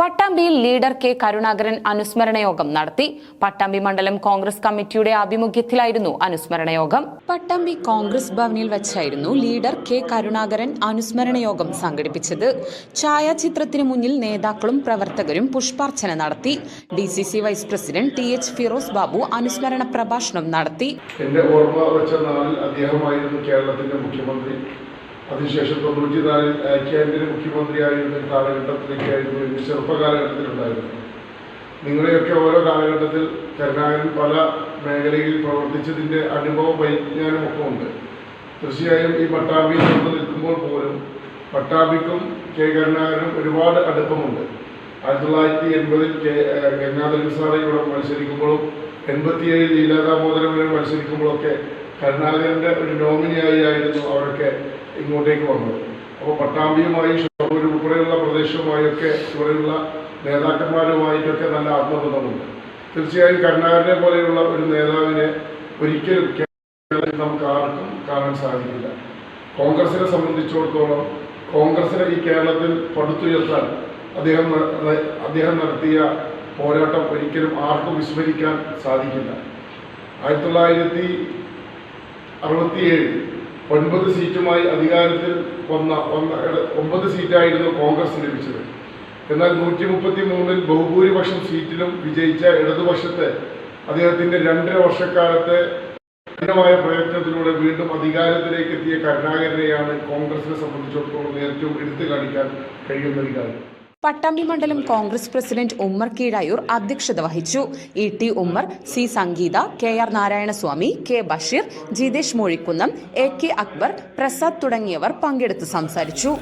പട്ടാമ്പിയിൽ leader K Karunakaran അനുസ്മരണ യോഗം നടത്തി. പട്ടാമ്പി മണ്ഡലം കോൺഗ്രസ് കമ്മിറ്റിയുടെ ആഭിമുഖ്യത്തിലായിരുന്നു അനുസ്മരണ യോഗം പട്ടാമ്പി കോൺഗ്രസ് ഭവനിൽ വെച്ചായിരുന്നു ലീഡർ കെ കരുണാകരൻ അനുസ്മരണ യോഗം സംഘടിപ്പിച്ചത്. ഛായാചിത്രത്തിന് മുന്നിൽ നേതാക്കളും പ്രവർത്തകരും പുഷ്പാർച്ചന നടത്തി. D C C vice president T H Firoz Babu അനുസ്മരണ പ്രഭാഷണം നടത്തി. എന്റെ ഓർമ്മ വെച്ച നാളിൽ അദ്ദേഹമായിരുന്നു കേരളത്തിന്റെ മുഖ്യമന്ത്രി. അതിനുശേഷം തൊണ്ണൂറ്റിനാലിൽ കേന്ദ്ര മുഖ്യമന്ത്രിയായിരുന്ന കാലഘട്ടത്തിലേക്കായിരുന്നു എന്റെ ചെറുപ്പകാലഘട്ടത്തിലുണ്ടായിരുന്നത്. നിങ്ങളെയൊക്കെ ഓരോ കാലഘട്ടത്തിൽ കരുണാകരൻ പല മേഖലയിൽ പ്രവർത്തിച്ചതിന്റെ അനുഭവം വൈജ്ഞാനമൊക്കെ ഉണ്ട് തീർച്ചയായും ഈ പട്ടാമ്പിയിൽ നിന്ന് നിൽക്കുമ്പോൾ പോലും പട്ടാമ്പിക്കും കെ കരുണാകരനും ഒരുപാട് അടുപ്പമുണ്ട്. ആയിരത്തി തൊള്ളായിരത്തി എൺപതിൽ കെ ഗംഗാധരൻ സാറേ ഇവിടെ മത്സരിക്കുമ്പോഴും എൺപത്തിയേഴിൽ ലീലാദാമോദരൻ വരെ മത്സരിക്കുമ്പോഴൊക്കെ കരുണാകരന്റെ ഒരു നോമിനിയായി ആയിരുന്നു അവരൊക്കെ ഇങ്ങോട്ടേക്ക് വന്നത്. അപ്പോൾ പട്ടാമ്പിയുമായി ഷൊർണൂർ ഉൾപ്പെടെയുള്ള പ്രദേശവുമായൊക്കെ ഇവിടെയുള്ള നേതാക്കന്മാരുമായിട്ടൊക്കെ നല്ല ആത്മബന്ധമുണ്ട്. തീർച്ചയായും കരുണാകരനെ പോലെയുള്ള ഒരു നേതാവിനെ ഒരിക്കലും കേരളത്തിൽ നമുക്ക് ആർക്കും കാണാൻ സാധിക്കില്ല. കോൺഗ്രസിനെ സംബന്ധിച്ചിടത്തോളം കോൺഗ്രസിനെ ഈ കേരളത്തിൽ പടുത്തുയർത്താൻ അദ്ദേഹം അദ്ദേഹം നടത്തിയ പോരാട്ടം ഒരിക്കലും ആർക്കും വിസ്മരിക്കാൻ സാധിക്കില്ല. ആയിരത്തി തൊള്ളായിരത്തി അറുപത്തിയേഴ് ഒൻപത് സീറ്റുമായി അധികാരത്തിൽ വന്ന വന്ന ഒമ്പത് സീറ്റായിരുന്നു കോൺഗ്രസ് ലഭിച്ചത്. എന്നാൽ നൂറ്റി മുപ്പത്തി മൂന്നിൽ ബഹുഭൂരിപക്ഷം സീറ്റിലും വിജയിച്ച ഇടതുപക്ഷത്തെ അദ്ദേഹത്തിന്റെ രണ്ടര വർഷക്കാലത്തെ കഠിനമായ പ്രയത്നത്തിലൂടെ വീണ്ടും അധികാരത്തിലേക്ക് എത്തിയ കരുണാകരനെയാണ് കോൺഗ്രസിനെ സംബന്ധിച്ചിടത്തോളം ഏറ്റവും എടുത്തു കാണിക്കാൻ കഴിയുന്ന ഒരു കാര്യം പട്ടാമ്പി മണ്ഡലം കോൺഗ്രസ് പ്രസിഡന്റ് ഉമ്മർ കീഴായൂർ അധ്യക്ഷത വഹിച്ചു. E T Ummer C Sangeetha K R Narayanaswamy K Basheer Jithesh Mozhikkunnam A K Akbar Prasad തുടങ്ങിയവർ പങ്കെടുത്ത് സംസാരിച്ചു.